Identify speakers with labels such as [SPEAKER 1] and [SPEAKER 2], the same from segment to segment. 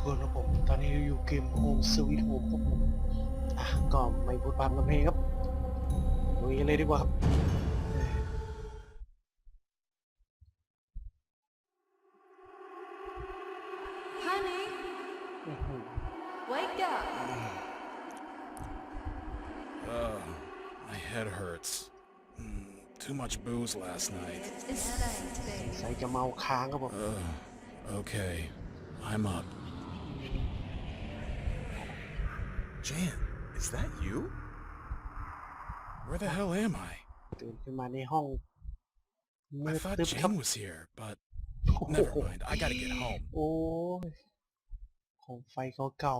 [SPEAKER 1] กคนครับผม ตอนนี้อยู่เกม Home Sweet Home ครับผมอะก็ไม่พูดพร่ำทำเพลงครับลุยกันเลยดีกว่าครับ
[SPEAKER 2] Honey,
[SPEAKER 1] อื้อหือ
[SPEAKER 2] wake up.
[SPEAKER 3] Ugh, my head hurts. Mm, too much booze last night.
[SPEAKER 2] It's headache today.
[SPEAKER 1] ใส่จะเมาค้างครับผม
[SPEAKER 3] Ugh, okay, I'm up.
[SPEAKER 4] Jan, is that you?
[SPEAKER 3] Where the hell am I?
[SPEAKER 1] ตื่นขึ้นมาในห้อง มื
[SPEAKER 3] I
[SPEAKER 1] ด
[SPEAKER 3] thought
[SPEAKER 1] ตึ๊บครับ
[SPEAKER 3] Jane was here, but
[SPEAKER 1] โอ้โห
[SPEAKER 3] never mind. I gotta get home.
[SPEAKER 1] โอ้ยของไฟเก่า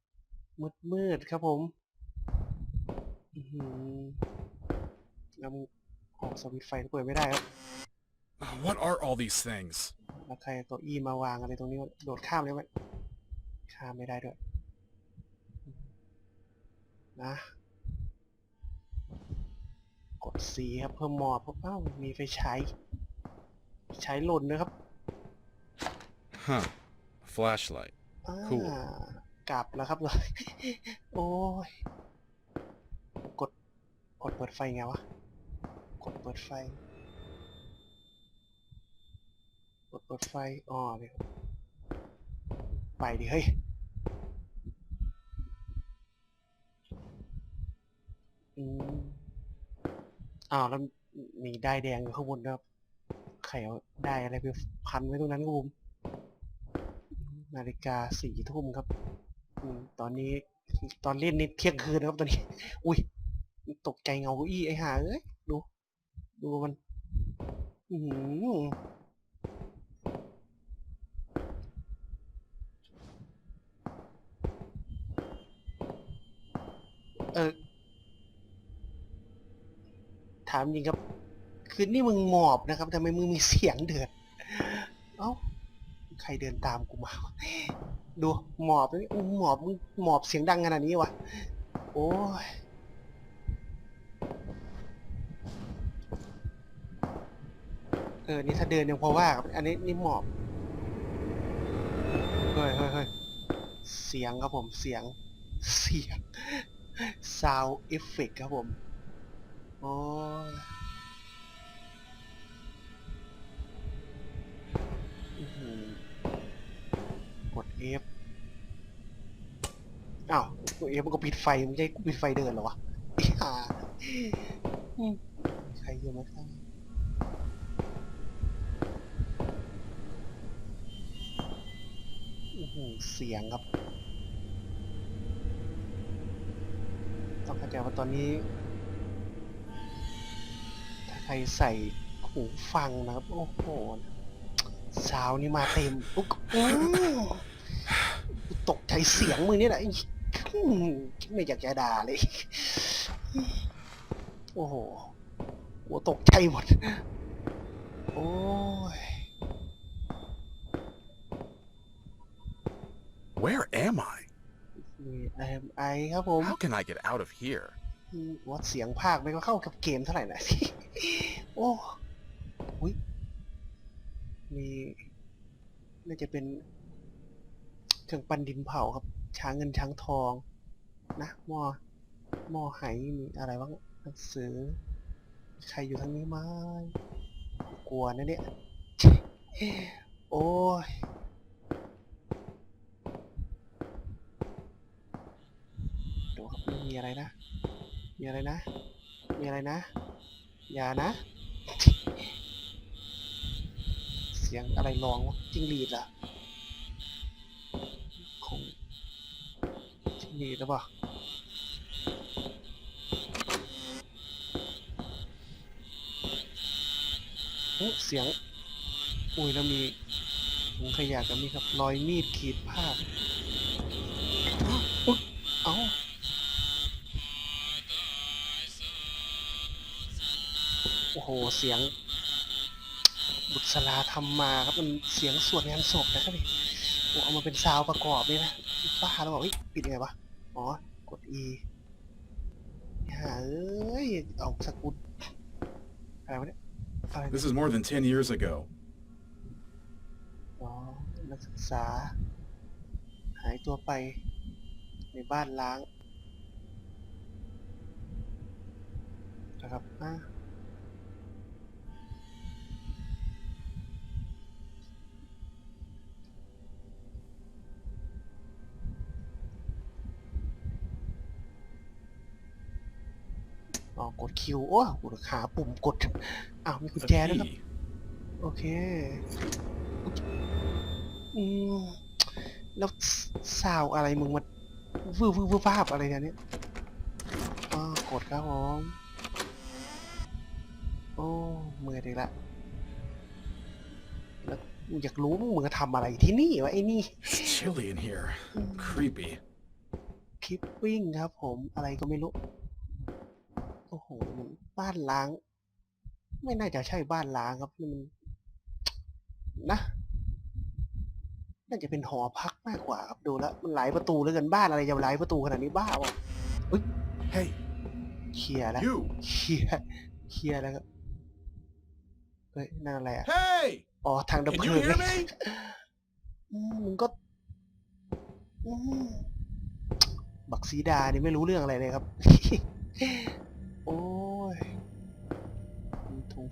[SPEAKER 1] ๆมืดมืดๆครับผมอื้อหือแล้วมึงออกสวิตช์ไฟก็เปิดไม่ได้ครับ
[SPEAKER 3] Uh, What are all these things?
[SPEAKER 1] แล้วใครเอาเก้าอี้มาวางอะไรตรงนี้วะโดดข้ามเลยไหมข้ามไม่ได้ด้วย นะ กดสีครับเพิ่มหมอบเพราะเอ้ามีไฟฉายใช้หล่นนะครับ
[SPEAKER 3] Huh. Flashlight.
[SPEAKER 1] อ่า
[SPEAKER 3] Cool
[SPEAKER 1] กลับแล้วครับโอ้ย กด กดเปิดไฟไงวะ กดเปิดไฟ กดเปิดไฟอ๋อเนี่ยไปดิเฮ้ย อืมอ้าวแล้วมีได้ายแดงอยู่ข้างบนนะครับใครเอาได้ายอะไรไปพันไว้ตรงนั้นครับผมนาฬิกาสี่ทุ่มครับ อืมตอนนี้ตอนเล่นนี่เที่ยงคืนนะครับตอนนี้ อุ้ยตกใจเงาเก้าอี้ไอ้ห่าเอ้ยดู ดูมัน อือหือเออ ถามจริงครับ คือนี่มึงหมอบนะครับทำไมมึงมีเสียงเดือดเอ้าใครเดินตามกูมา ดูหมอบนี่อู้หมอบมึงหมอบเสียงดังขนาดนี้วะโอ้ยเออ นี่ถ้าเดินยังพอว่าครับ อันนี้นี่หมอบ เฮ้ยเฮ้ยเฮ้ยเสียงครับผม เสียง เสียง sound effect ครับผม โอ้ยอื้อหือกด F อ้าวกด F มันก็ปิดไฟมึงจะให้กูปิดไฟเดินเหรอวะไอ้ห่าใครเยอะมากครับอือหือเสียงครับ ต้องเข้าใจว่าตอนนี้ ใครใส่หูฟังนะครับ โอ้โหสาวนี่มาเต็มอุ๊กอื้อตกใจเสียงมึงนี่แหละอื้อไม่อยากจะด่าเลย โอ้โหหัวตกใจหมด โอ้ย
[SPEAKER 4] Where am I?
[SPEAKER 1] นี่ไอไอครับผม
[SPEAKER 4] How can I get out of here?
[SPEAKER 1] วัดเสียงภาคไม่ก็เข้ากับเกมเท่าไหร่นะ โอ้อุยมีน่าจะเป็นเครื่องปั้นดินเผาครับ ช้างเงินช้างทอง นะหม้อหม้อไหมีอะไรบ้างหนังสือ ใครอยู่ทางนี้ไหมกลัวนะเนี่ย โอ้ยดูครับไม่มีอะไรนะ มีอะไรนะ มีอะไรนะ อย่านะ เสียงอะไรร้องวะจิ้งหรีดเหรอะคงจิ้งหรีดหรือเปล่าเอ๊ะเสียง อุ้ยแล้วมีถุงขยะกับมีครับ รอยมีดขีดผ้าอุ๊ยเอ้า โอ้โห เสียง บุษราธรรมมาครับมันเสียงสวดงานศพนะครับพี่โอ้เอามาเป็นซาวด์ประกอบนี่นะบ้าแล้วบอกเฮ้ยปิดยังไงวะอ๋อกด E หาเอ้ยเอาสกุลอะไรวะเนี่ยอะไร
[SPEAKER 3] This is more than 10 years ago.
[SPEAKER 1] อ๋อนักศึกษา หายตัวไปในบ้านล้างนะครับอะ อ๋อกดคิวโอ้กดหาปุ่มกดอ้าวมีกุญ
[SPEAKER 3] The
[SPEAKER 1] แจด้วยครับ
[SPEAKER 3] key.
[SPEAKER 1] โอเคอืมแล้วสาวอะไรมึงมาวื้อวื้อวื้อภาพอะไรเนี่ยอ๋อกดครับผมโอ้เมื่อยอีกละแล้วกูอยากรู้มึงมึงจะทำอะไรที่นี่วะไอ้นี่
[SPEAKER 3] It's chilly in here. Creepy.
[SPEAKER 1] คลิปวิ่งครับผมอะไรก็ไม่รู้ โอ้โหมันบ้านล้าง ไม่น่าจะใช่บ้านล้างครับนี่มันนะ น่าจะเป็นหอพักมากกว่าครับดูแล้วมันหลายประตูเหลือเกินบ้านอะไรจะหลายประตูขนาดนี้บ้าวะ
[SPEAKER 4] Hey,
[SPEAKER 1] เคลียร์แล้ว
[SPEAKER 4] you!
[SPEAKER 1] เคลียร์เคลียร์แล้วครับเฮ้ยนั่นอะไรอะ
[SPEAKER 4] Hey!
[SPEAKER 1] อ๋อทางดับ
[SPEAKER 4] Can
[SPEAKER 1] เพ
[SPEAKER 4] you
[SPEAKER 1] ลิง
[SPEAKER 4] hear me?
[SPEAKER 1] อืมมึงก็อืมบักสีดานี่ไม่รู้เรื่องอะไรเลยครับ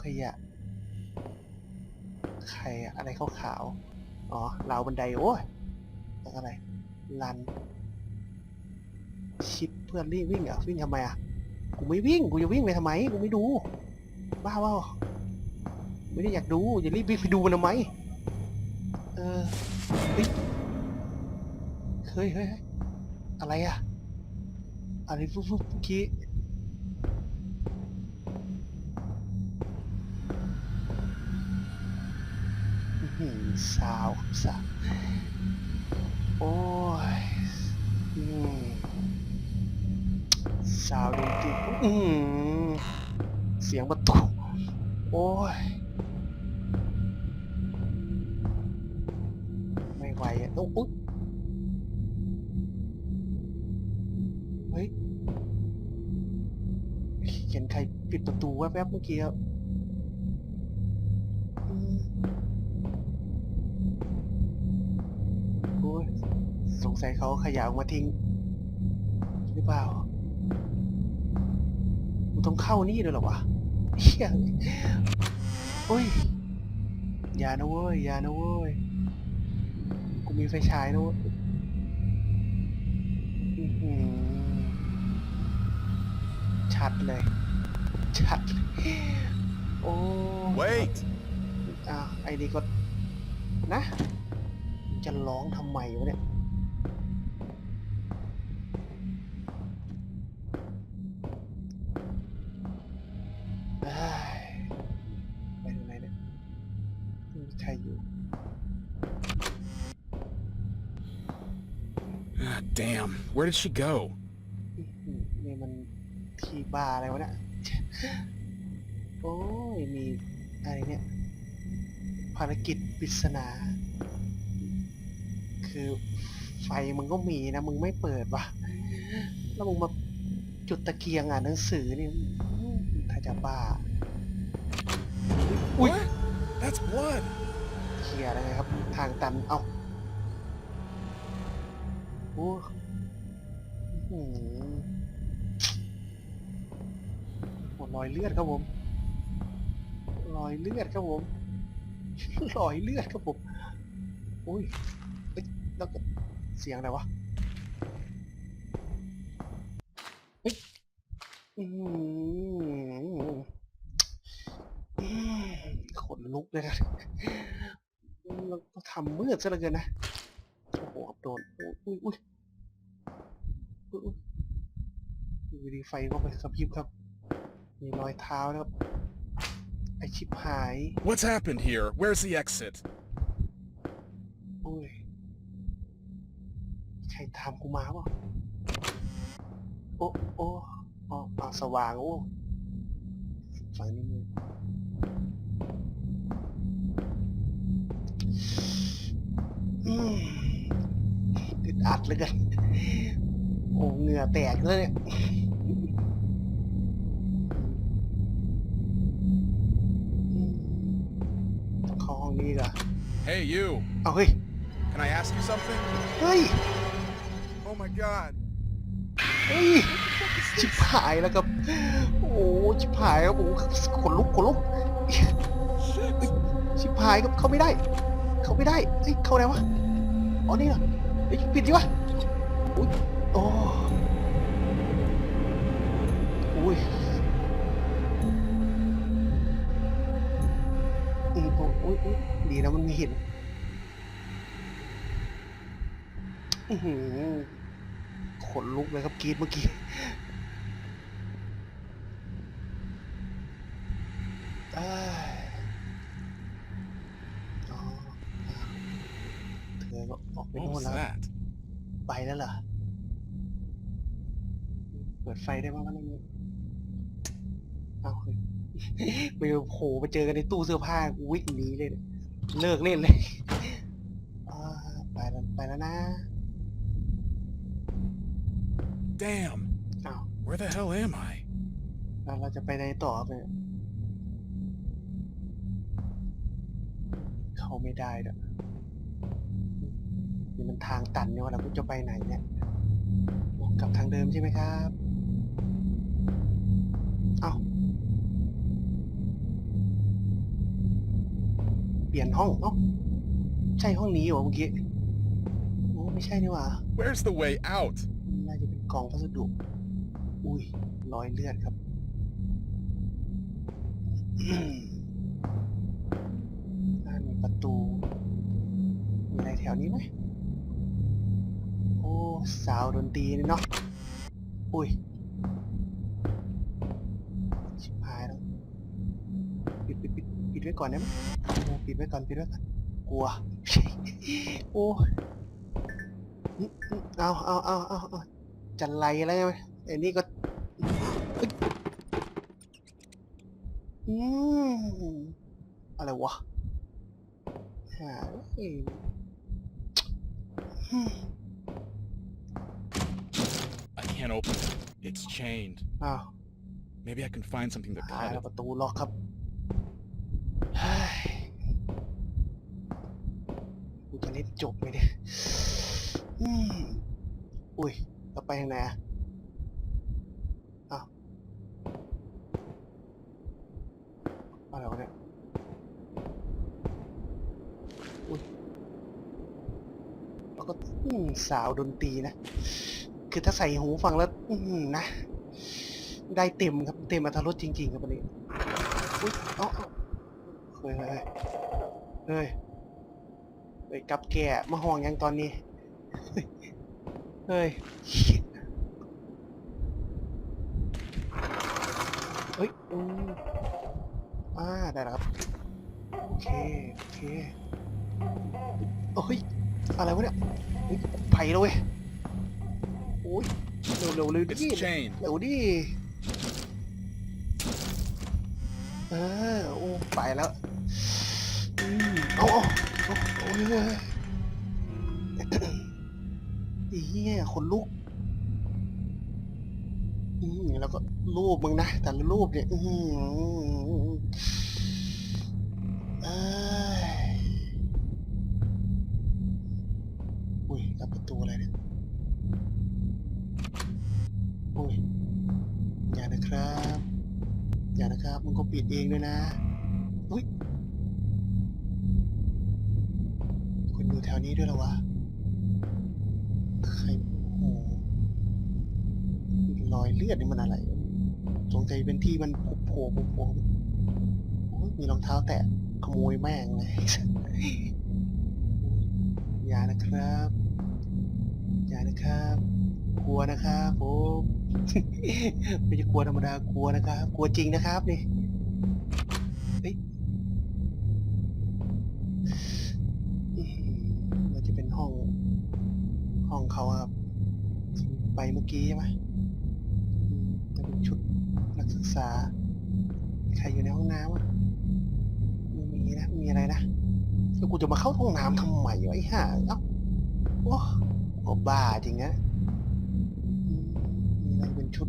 [SPEAKER 1] ขยะ ใครอะอะไรขาวๆ อ๋อราวบันได โอ้ยแล้วอะไร ลัน ชิปเพื่อนรีบวิ่งเหรอะวิ่งทำไมอะกูไม่วิ่ง กูจะวิ่งไปทำไม กูไม่ดู บ้าเปล่าไม่ได้อยากดู อย่ารีบวิ่งไปดูมันทำไม เออเฮ้ยเฮ้ยอะไรอะอะไรฟุบฟุบเมื่อกี้าวสาวโอ้ยสาวดนตรีอืมเสียงประตู โอ้ย ไม่ไหวอะโอ๊ยเฮ้ยเห็นใครปิดประตูแวบๆเมื่อกี้ สงสัยเขาเอาขยะออกมาทิ้ง หรือเปล่ากูต้องเข้านี่เลยเหรอวะเฮียโอ้ยอย่านะเว้ยอย่านะเว้ยกูมีไฟฉายนะเว้ยอื้อหือชัดเลย ชัดเลยโอ้
[SPEAKER 4] Wait!
[SPEAKER 1] อ้าวไอ้นี่ก็นะ จะร้องทำไมวะเนี่ย ม่มีใครอยู่
[SPEAKER 3] Ah, damn. Where did she go?
[SPEAKER 1] อื้อหือนี่มันที่บาร์อะไรวะเนี่ย โอ้ย มีอะไรเนี่ย ภารกิจปริศนา คือไฟมึงก็มีนะ มึงไม่เปิดวะแล้วมึงมาจุดตะเกียงอ่านหนังสือนี่อื้อถ้าจะบ้า อุ้ย
[SPEAKER 3] What? That's blood.
[SPEAKER 1] เคลียร์อะไรครับ ทางตัน เอ้าโอ้อื้อหือโอ้รอยเลือดครับผม รอยเลือดครับผม รอยเลือดครับผมอุ้ยเอ้ยแล้วก็เสียงอะไรวะเฮ้ยอืมอืมขน ลุกเลยนะเราก็ทำมืดซะเหลือเกินนะ โอ้โหโดนอุ้ยอุ้ยอุ้ยอุ้ยอยู่ดีไฟก็ไปกระพริบครับ มีรอยเท้านะครับไอชิบหาย
[SPEAKER 3] What's happened here? Where's the exit?
[SPEAKER 1] โอ้ยใครตามกูมาเปล่าโอ้โอ้อ๋ออ่าสว่างโอ้ฝั่งนี้ อืมอึดอัดเหลยกันโอ้เหงื่อแตกเลยเนี่ยอืมต้องเข้าห้องนี้ดีกว่อน
[SPEAKER 3] Hey, you.
[SPEAKER 1] เอาเฮ้ย
[SPEAKER 3] Can Can I ask you something?
[SPEAKER 1] เฮ้ย
[SPEAKER 4] Oh my god.
[SPEAKER 1] เฮ้ย ชิบหายแล้วครับ โอ้ชิบหายครับโอ้ขนลุกขนลุกเฮ้ยชิบหายครับเข้าไม่ได้ เข้าไม่ได้เฮ้ยเข้าได้วะ อ๋อนี่เหรอเฮ้ยปิดดิวะอุ้ยโอ้อุ้ยอืมโอ้ยอุ๊ยอุ้ยดีนะมันมีหินอือหือขนลุกเลยครับกรีดเมื่อกี้ เอ้ยอ๋อเธอก็ออกไป
[SPEAKER 3] What
[SPEAKER 1] โน่น
[SPEAKER 3] was
[SPEAKER 1] แล้ว
[SPEAKER 3] that?
[SPEAKER 1] ไปแล้วเหรอ เปิดไฟได้ไหมวะในนี้เอาเฮ้ย ไปโผล่ไปเจอกันในตู้เสื้อผ้ากูวิ่งหนีเลยเนี่ยเลิกเล่นเลยอ่าไปแล้วไปแล้วนะ
[SPEAKER 3] Damn.
[SPEAKER 1] อ้าว
[SPEAKER 3] Where the hell am I?
[SPEAKER 1] แล้วเราจะไปไหนต่อครับเนี่ยเข้าไม่ได้ด้วยนี่มันทางตันเนี่ยว่าเราจะไปไหนเนี่ยกลับทางเดิมใช่ไหมครับ เอ้า เปลี่ยนห้องเอ้าใช่ห้องนี้เหรอเมื่อกี้โอ้ไม่ใช่นี่หว่า
[SPEAKER 3] Where's the way out?
[SPEAKER 1] น่าจะเป็นกล่องพัสดุ อุ้ยรอยเลือดครับอืมน่ามีประตู มีอะไรแถวนี้ไหม โอ้ สาวดนตรีนี่เนาะ อุ้ย ดปิดปิดไว้ก่อนได้ไหมโอ้ปิดไว้ก่อนปิดไว้ก่อนกลัว โอ้ยอืมอืมเอาเอาเอาเอาเอาจะไล่แล้วใช่ไหมไอ้นี่ก็เอ้ยอืมอะไรวะหาเอ้ยอืม
[SPEAKER 3] I can't open it. It's chained.
[SPEAKER 1] อ้าว
[SPEAKER 3] Maybe I can find something to
[SPEAKER 1] หา
[SPEAKER 3] cut
[SPEAKER 1] แล้ว
[SPEAKER 3] it.
[SPEAKER 1] ประตูล็อกครับเฮ้ยกูจะเล่ นจบไหมเนี่ยอุ้ยเราไปทางไหนอะอ้าวอะไรวะเนี่ยอุ้ยแล้วก็สาวดนตรีนะ คือถ้าใส่หูฟังแล้ว อืนะ ได้เต็มครับ เต็มอัตรสจริง ๆ ครับวันนี้อุ้ยอ้าเอ้าเฮ้ยเฮ้ยเฮ้ย เฮ้ยกับแก่มาห่วงยังตอนนี้ เฮ้ยเฮ้ยอืมอ่าได้แล้วครับ โอเค โอเคโอ้ย อะไรวะเนี่ยเฮ้ยไผ่แล้วเว้ยโอ้ยเร็วๆเลยดิ
[SPEAKER 3] It's chained.
[SPEAKER 1] เร็วดิ เออ โอ้ ไปแล้วอืมเอาเอาเอาโอ้ย ไอ้เหี้ยขนลุกอืมแล้วก็รูปมึงนะ แต่ละรูปเนี่ย อือหือเอ้ยอุ้ยแล้วประตูอะไรเนี่ย อุ้ย อย่านะครับ อย่านะครับ มึงก็ปิดเองด้วยนะ อุ้ย ถวนี้ด้วยหรอวะใครโอ้โหรอยเลือดนี่มันอะไร สงสัยเป็นที่มันโผล่โผล่โผล่โอ้ยมีรองเท้าแตะขโมยแม่งเลยอย่านะครับ อย่านะครับ กลัวนะครับผมไม่ใช่กลัวธรรมดากลัวนะครับ กลัวจริงนะครับนี่ ไปเมื่อกี้ใช่ไหมอืมจะเป็นชุดนักศึกษา ใครอยู่ในห้องน้ำอะไม่มีนะ มีอะไรนะ แล้วกูจะมาเข้าห้องน้ำทำไมวะไอ้ห่าเอ้าโอ้โหบ้าจริงนะอืมมีอะไรเป็นชุด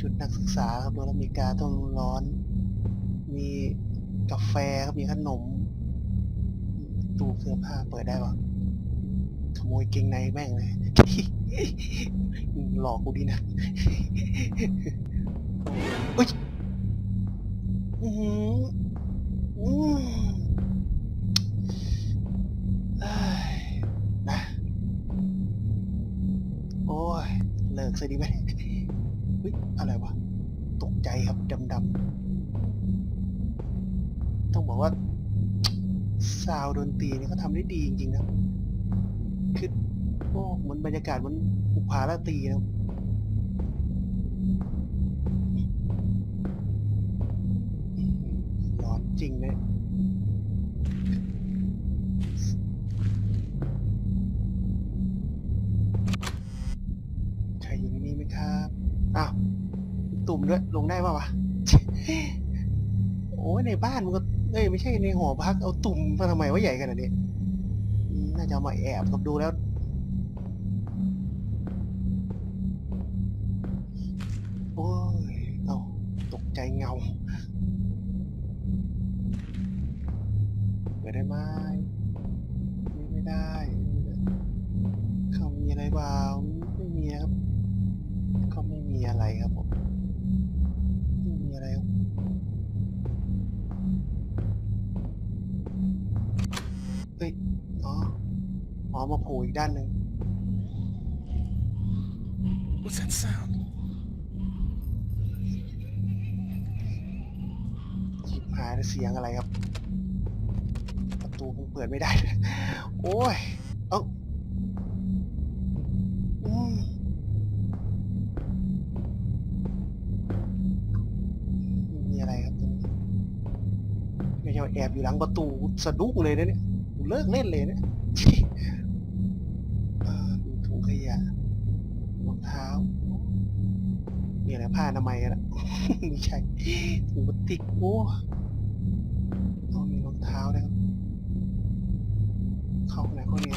[SPEAKER 1] ชุดนักศึกษาครับโดนอเมริกาต้องร้อน มีกาแฟครับมีขนม ตู้เสื้อผ้าเปิดได้ปะ โมยเกงในแม่งเลย หลอกกูดีนะอุ้ยอือหืออืมเอ้ยนะโอ้ย เลิกซะดีไหมเฮ้ย อะไรวะ ตกใจครับดำๆ ต้องบอกว่า ซาวดนตรีนี่เขาทำได้ดีจริงๆนะ คือโอ้เหมันบรรยากาศมันอุปาราตีนะอืมร้อนจริงเลยใครอยู่ในนี้ไหมครับอ้าวตุ่มด้วย ลงได้ป่าวะ โอ้ยในบ้านมันก็เอ้ยไม่ใช่ในหอพักเอาตุ่มมาทำไมว่าใหญ่ขนาดนี้ น่าจะเอามาแอบกับดูแล้วโอ้ยเอาตกใจเงาเปิดได้ไหมไม่ได้เขามีอะไรเปล่าไม่มีครับ ก็ไม่มีอะไรครับผม อ๋อมาโผล่อีกด้านหนึ่ง
[SPEAKER 3] What's that sound?
[SPEAKER 1] ชิบหายแล้วเสียงอะไรครับ ประตูคงเปิดไม่ได้โอ้ย เอ้าอืมไม่มีอะไรครับตรงนี้ไม่ใช่ว่าแอบอยู่หลังประตูสะดุ้งเลยนะเนี่ยกูเลิกเล่นเลยเนี่ย ผ้าอนามัยกันอะไม่ใช่ถุงพลาสติกโอ้ต้องมีรองเท้าด้วยครับ เข้าไหนข้อนี้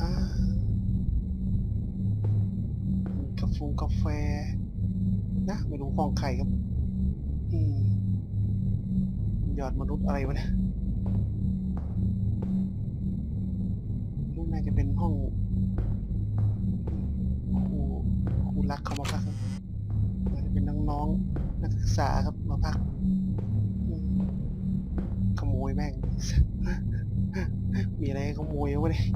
[SPEAKER 1] อ่ามีกาแฟกาแฟ นะไม่รู้ห้องใครครับ อืมยอดมนุษย์อะไรวะเนี่ยน่าจะเป็นห้อง รักเขามาพักครับน่าจะเป็นน้องๆนักศึกษาครับมาพักขโมยแม่ง มีอะไรให้ขโมยวะเนี่ย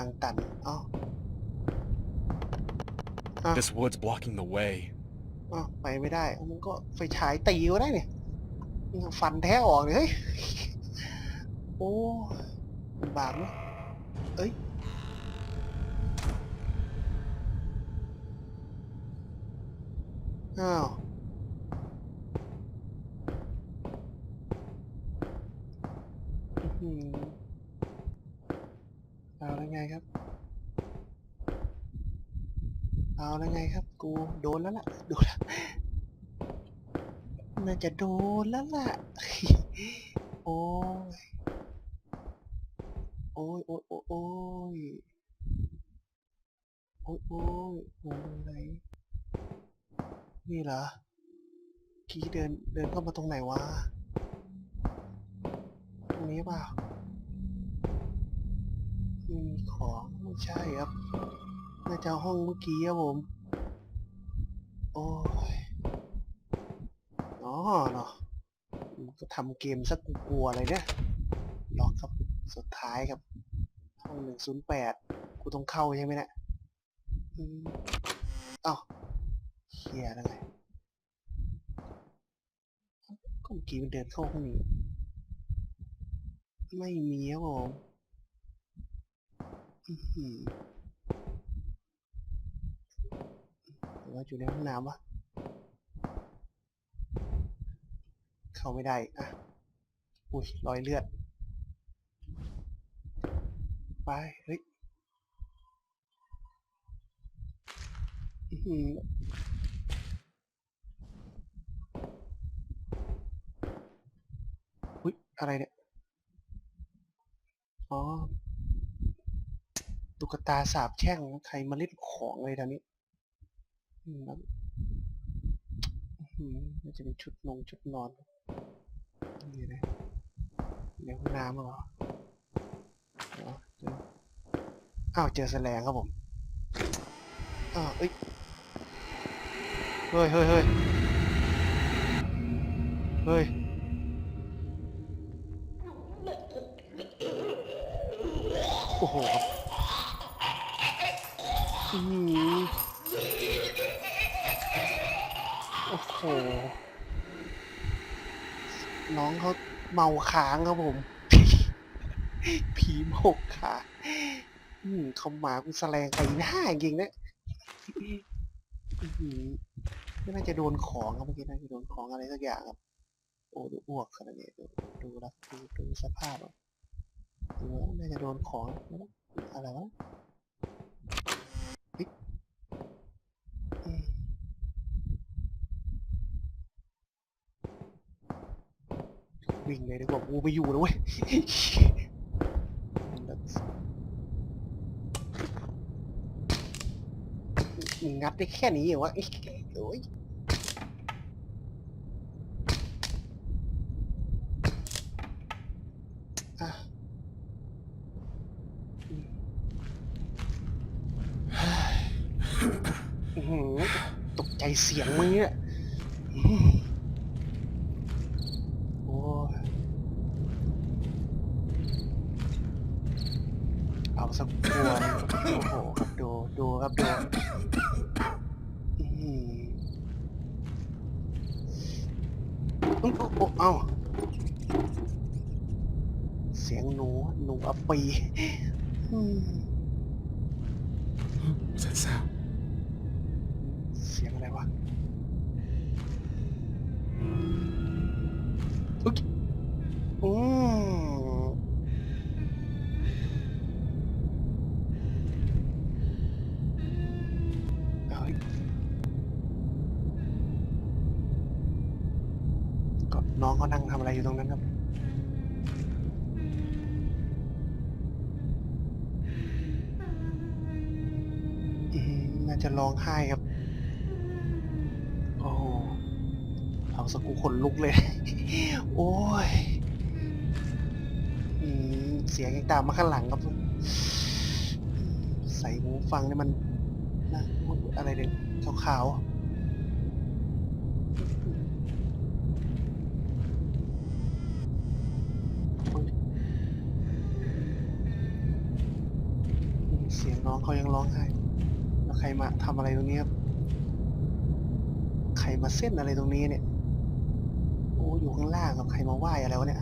[SPEAKER 1] างตันอ้าว
[SPEAKER 3] This wood's blocking the way.
[SPEAKER 1] อ้าวไปไม่ได้มันก็ไฟฉายตีก็ได้เนี่ยมึงฟันแท้ออกเลยเฮ้ย โอ้ลำบากเนอะเอ้ย อ้าว อื้อหือเอาแล้วไงครับ เอาแล้วไงครับ กูโดนแล้วล่ะโดนแล้วน่า จะโดนแล้วล่ะโอ้ยโอ้ย โอ้ยโอ้ยโอ้ยโอ้ยโอ้ยโอ้ยไหนนี่เหรอกี้เดินเดินเข้ามาตรงไหนวะ ตรงนี้เปล่าไม่มีของไม่ใช่ครับ น่าจะห้องเมื่อกี้ครับผม โอ้ เนาะก็ทำเกมสักกลัวอะไรเนี่ยล็อกครับสุดท้ายครับห้องหนึ่งศูนย์แปดกูต้องเข้าใช่ไหมเนะี่ยอ้าเฮียแล้ไงก็เมื่อกี้มันเดินเข้าห้องนี้ไม่มีครับผมอื้อหือว่าอยู่ในห้องน้ำวะ เข้าไม่ได้อะอุ้ยรอยเลือด ไปเฮ้ยอุ้ยอะไรเนี่ย อ๋อตุ๊กตาสาบแช่งใครมาล่ดของเลยตานนี้อืมันจะเป็นชุดนงชุดนอน นี่นะในห้องน้ำหรอเจออ้าวเจอแสลงครับผม อ้าวเอ้ย เฮ้ยเฮ้ยเฮ้ยเฮ้ยโอ้โหครับอือโอ้โห น้องเขาเมาค้างครับผม ผีโมกขาอืมเขาหมาคุณแสลงไปหน้าจริงนะอื้อหือไม่น่าจะโดนของครับเมื่อกี้น่าจะโดนของอะไรสักอย่างครับ โอ้ดูอ้วกขนาดนี้ดูดูแล้วดูดูสภาพอะดูน่าจะโดนของอะไรวะเฮ้ยอืม วิ่งเลยดีกว่ากูไปอยู่แล้วเว้ยงัดได้แค่นี้เหรอวะไอ้โอ้ยอะอืมอื้อหือตกใจเสียงมึงเนี่ยอืมโอ้ย เอาสักตัวงโอ้โหครับดูดูครับดูอืมโอ้โอ้เอ้าเสียงหนูหนูอปปีอืม น่าจะร้องไห้ครับ โอ้โหเอาสกูขนลุกเลย โอ้ยอืมเสียงยังตามมาข้างหลังครับ ใส่หูฟังนี่มันนะอะไรเนี่ยขาวๆเสียงน้องเขายังร้องไห้ ใครมาทำอะไรตรงนี้ครับ ใครมาเส้นอะไรตรงนี้เนี่ย โอ้อยู่ข้างล่างครับใครมาไหว้อะไรวะเนี่ย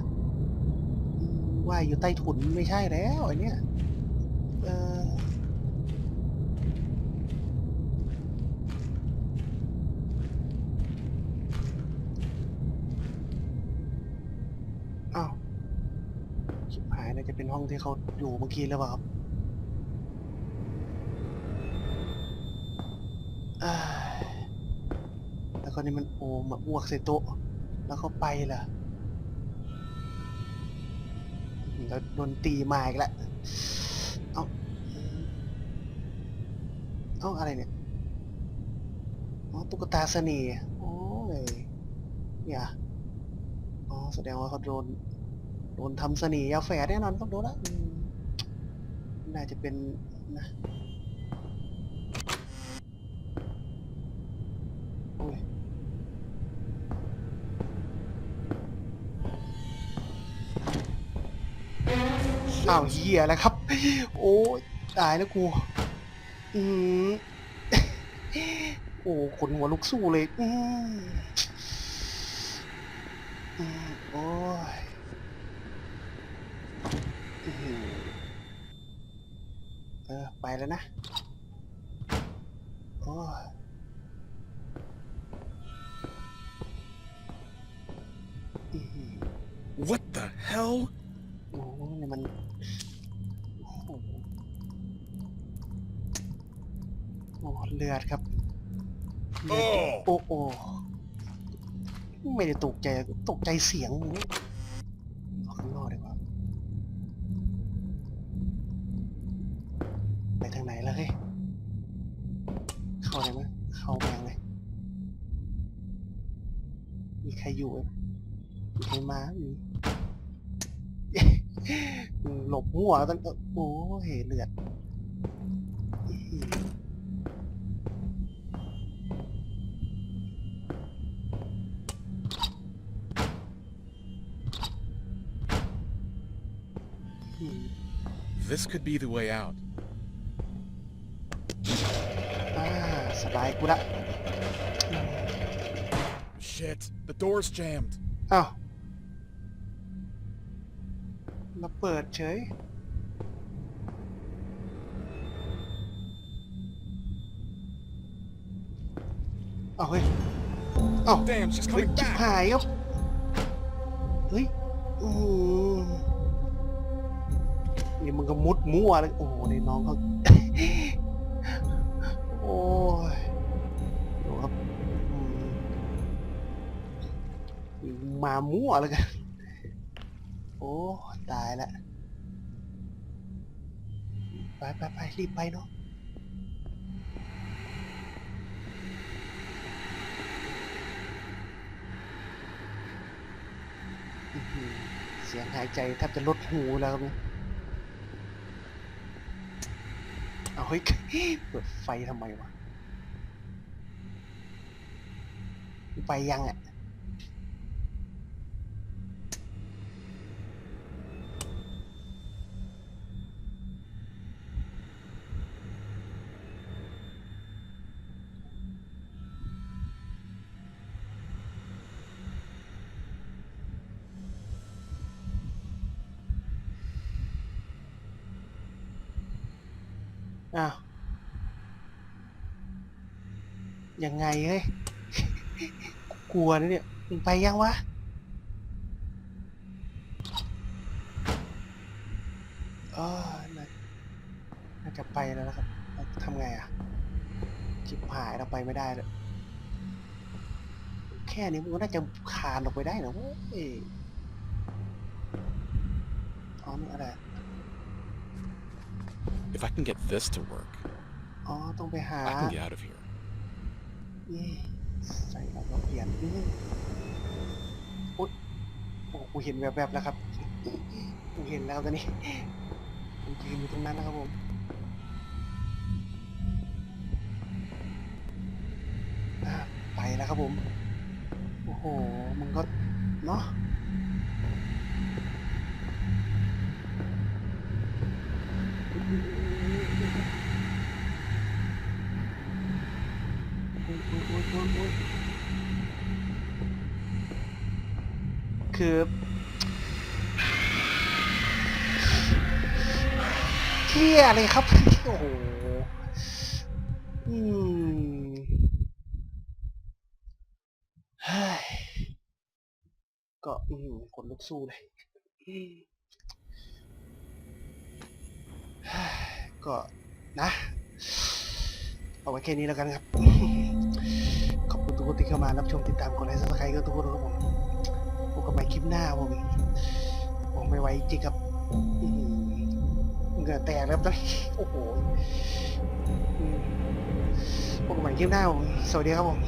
[SPEAKER 1] ไหว้อยู่ใต้ถุนไม่ใช่แล้วไอเนี้ยเอออ้าวชิบหายน่าจะเป็นห้องที่เขาอยู่เมื่อกี้หรือเปล่าครับ แล้วก็นี่มันโอมาอ้วกใส่โต๊ะแล้วเขาไปล่ะแล้วโดนตีมาอีกแล้วเอาเอาอะไรเนี่ยอ๋อตุ๊กตาเสน่ห์โอ้ยเนี่ยอ๋อแสดงว่าเขาโดน โดนทำเสน่ห์ยาแฝดแน่นอนต้องโดนละน่าจะเป็นนะ อ้าวเฮียแล้วครับ โอ้ตายแล้วกู อืมโอ้ขนหัวลุกสู้เลย อืมอืมโอ้ยอื้อหือเออไปแล้วนะ จตกใจตก
[SPEAKER 3] ใจเสี
[SPEAKER 1] ยงมึงข้างนอกดีกว่าไปทางไหนแล้วเฮ้
[SPEAKER 3] ย
[SPEAKER 1] เข้าเลยไหมเข้าแมงเลยมีใครอยู่มีใครมาหลบหัวตั้ง
[SPEAKER 3] This could be the way out.
[SPEAKER 1] อ่าสบายกูละ
[SPEAKER 3] Shit, the door's jammed.
[SPEAKER 1] อ้าวมาเปิดเฉยเอาเฮ้ย เอ้า
[SPEAKER 3] Damn, she's
[SPEAKER 1] เฮ้ย
[SPEAKER 3] coming
[SPEAKER 1] ชิบ
[SPEAKER 3] back.
[SPEAKER 1] หายครับ เฮ้ยอืมนี่ มุดมั่วเลยโอ้โหนี่น้องเขาโอ้ยดูครับมามั่วเลยกัน โอ้ตายละไปไปไปรีบไปเนาะเสียงหายใจแทบจะลดหูแล้วครับเนี่ย เฮ้ยเปิดไฟทำไมวะ ไปยังอะ ไงเฮ้ย กลัวนะเนี่ยมึงไปยังวะ เออน่าน่าจะไปแล้วนะครับแล้วทำไงอะจิบหายเราไปไม่ได้เลยแค่นี้มันก็น่าจะคานออกไปได้นะเว้ยอ๋อนี่อะไร
[SPEAKER 3] If I can get this to work,
[SPEAKER 1] อ๋อต้องไปหา
[SPEAKER 3] I can get out of here.
[SPEAKER 1] ใส่แล้วก็เปลี่ยนอุ๊ยโอ้กูเห็นแวบๆแล้วครับกูเห็นแล้วตอนนี้ผมยืนอยู่ตรงนั้นนะครับผมไปแล้วครับผม โอ้โหมันก็เนาะอุ๊ คือ เที่ยอะไรครับ โอ้โห อืมก็อืมขนลุกสู้เลยก็นะเอาไว้แค่นี้แล้วกันครับ ขอบคุณทุกคนที่เข้ามารับชมติดตามกดไลค์ซับสไครต์กันทุกคนครับผม กันใหม่คลิปหน้าผม ผมไม่ไหวจริงครับเหงื่อแตกแล้วตอนนี้โอ้โหพบกันใหม่คลิปหน้าผม สวัสดีครับผม